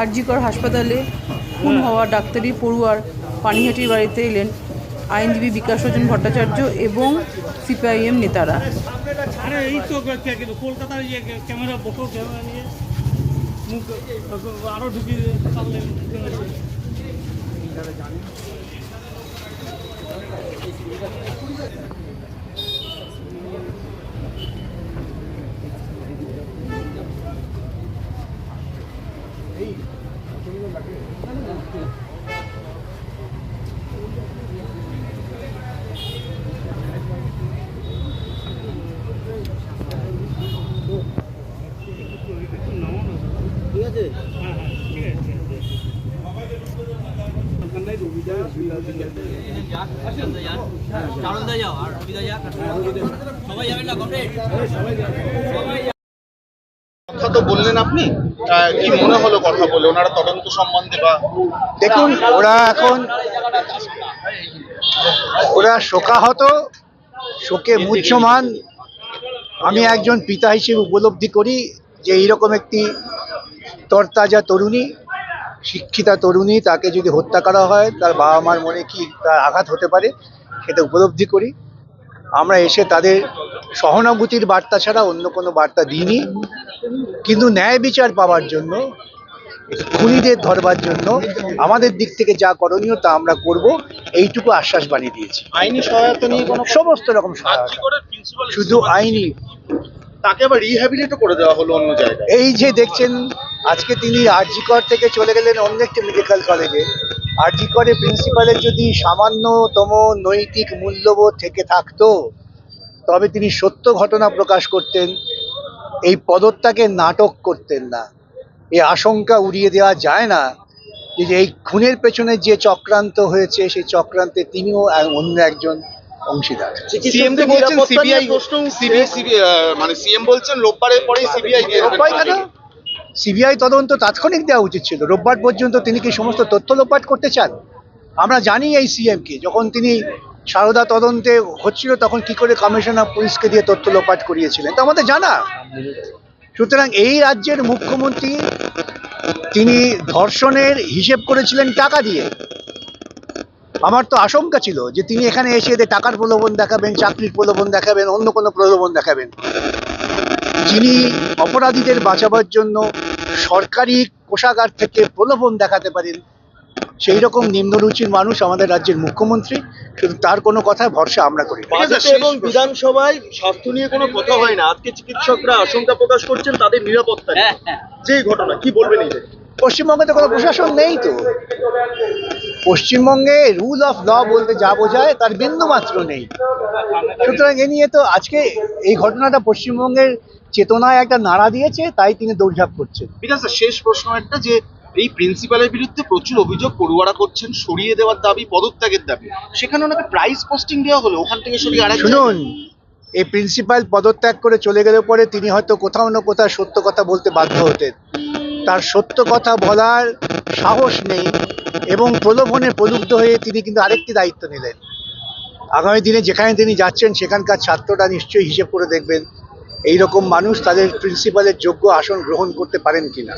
আরজিকর হাসপাতালে খুন হওয়া ডাক্তারি পড়ুয়ার পানিহাটির বাড়িতে এলেন আইনজীবী বিকাশ রঞ্জন ভট্টাচার্য এবং সিপিআইএম নেতারা। আরে এই কথা তো বললেন আপনি। কি মনে হলো কথা বলে? ওনারা তদন্ত সম্বন্ধে বা দেখুন ওরা এখন ওরা শোকাহত শোকে মুহ্যমান। আমি একজন পিতা হিসেবে উপলব্ধি করি যে এইরকম একটি তরতাজা তরুণী শিক্ষিতা তরুণী তাকে যদি হত্যা করা হয় তার বাবা মার মনে কি তার আঘাত হতে পারে সেটা উপলব্ধি করি। আমরা এসে তাদের সহানুভূতির বার্তা ছাড়া অন্য কোনো বার্তা দিইনি। কিন্তু ন্যায় বিচার পাওয়ার জন্য খুনিদের ধরবার জন্য আমাদের দিক থেকে যা করণীয় তা আমরা করব এইটুকু আশ্বাস বানিয়ে দিয়েছি। আইনি সহায়তা নিয়ে কোনো সমস্ত রকম সহায়তা। শুধু আইনি তাকে আবার রিহ্যাবিলিটও করে দেওয়া হলো অন্য জায়গায়। এই যে দেখছেন, আজকে তিনি আরজিকর থেকে চলে গেলেন অন্য একটি মেডিকেল কলেজে আরজিকরে প্রিন্সিপালের যদি সামান্যতম নৈতিক মূল্যবোধ থেকে থাকতো, তবে তিনি সত্য ঘটনা প্রকাশ করতেন, এই পদত্যাগে নাটক করতেন না। এই আশঙ্কা উড়িয়ে দেওয়া যায় না যে এই খুনের পেছনে যে চক্রান্ত হয়েছে, সেই চক্রান্তে তিনিও অন্য একজন অংশীদার। সিবিআই মানে সিবিআই তদন্ত তাৎক্ষণিক দেওয়া উচিত ছিল। রোববার পর্যন্ত তিনি কি সমস্ত তথ্য লোপাট করতে চান? আমরা জানি এই সিএম কে। যখন তিনি সারদা তদন্তে হচ্ছিল তখন কি করে কমিশনার পুলিশকে দিয়ে তথ্য লোপাট করিয়েছিলেন? তো আমাদের জানা। সুতরাং এই রাজ্যের মুখ্যমন্ত্রী তিনি ধর্ষণের হিসেব করেছিলেন টাকা দিয়ে। আমার তো আশঙ্কা ছিল যে তিনি এখানে এসে এদের টাকার প্রলোভন দেখাবেন চাকরির প্রলোভন দেখাবেন অন্য কোনো প্রলোভন দেখাবেন। যিনি অপরাধীদের বাঁচাবার জন্য সরকারি কোষাগার থেকে প্রলোভন দেখাতে পারেন সেই রকম নিম্নরুচির মানুষ আমাদের রাজ্যের মুখ্যমন্ত্রী শুধু তার কোনো কথায় ভরসা আমরা করি এবং বিধানসভায় স্বাস্থ্য নিয়ে কোনো কথা হয় না। আজকে চিকিৎসকরা আশঙ্কা প্রকাশ করছেন তাদের নিরাপত্তা নিয়ে। যে ঘটনা কি বলবেন এই পশ্চিমবঙ্গে তো কোনো প্রশাসন নেই তো। পশ্চিমবঙ্গে রুল অফ ল বলতে যা বোঝায় তার বিন্দু মাত্র নেই। সুতরাং এ নিয়ে তো আজকে এই ঘটনাটা পশ্চিমবঙ্গের চেতনায় একটা নাড়া দিয়েছে তাই তিনি দৌড়ঝাঁপ করছেন। বিকাশ শেষ প্রশ্ন একটা যে এই প্রিন্সিপালের বিরুদ্ধে প্রচুর অভিযোগ পড়ুয়ারা করছেন সরিয়ে দেওয়ার দাবি পদত্যাগের দাবি। সেখানে ওনাকে প্রাইস পোস্টিং দেওয়া হলো ওখান থেকে সরিয়ে আরেক শুনুন এই প্রিন্সিপাল পদত্যাগ করে চলে গেলে পরে তিনি হয়তো কোথাও না কোথাও সত্য কথা বলতে বাধ্য হতেন। তার সত্য কথা বলার সাহস নেই এবং প্রলোভনে প্রলুব্ধ হয়ে তিনি কিন্তু আরেকটি দায়িত্ব নিলেন। আগামী দিনে যেখানে তিনি যাচ্ছেন, সেখানকার ছাত্ররা নিশ্চয়ই হিসেব করে দেখবেন, এইরকম মানুষ তাদের প্রিন্সিপালের যোগ্য আসন গ্রহণ করতে পারেন কিনা।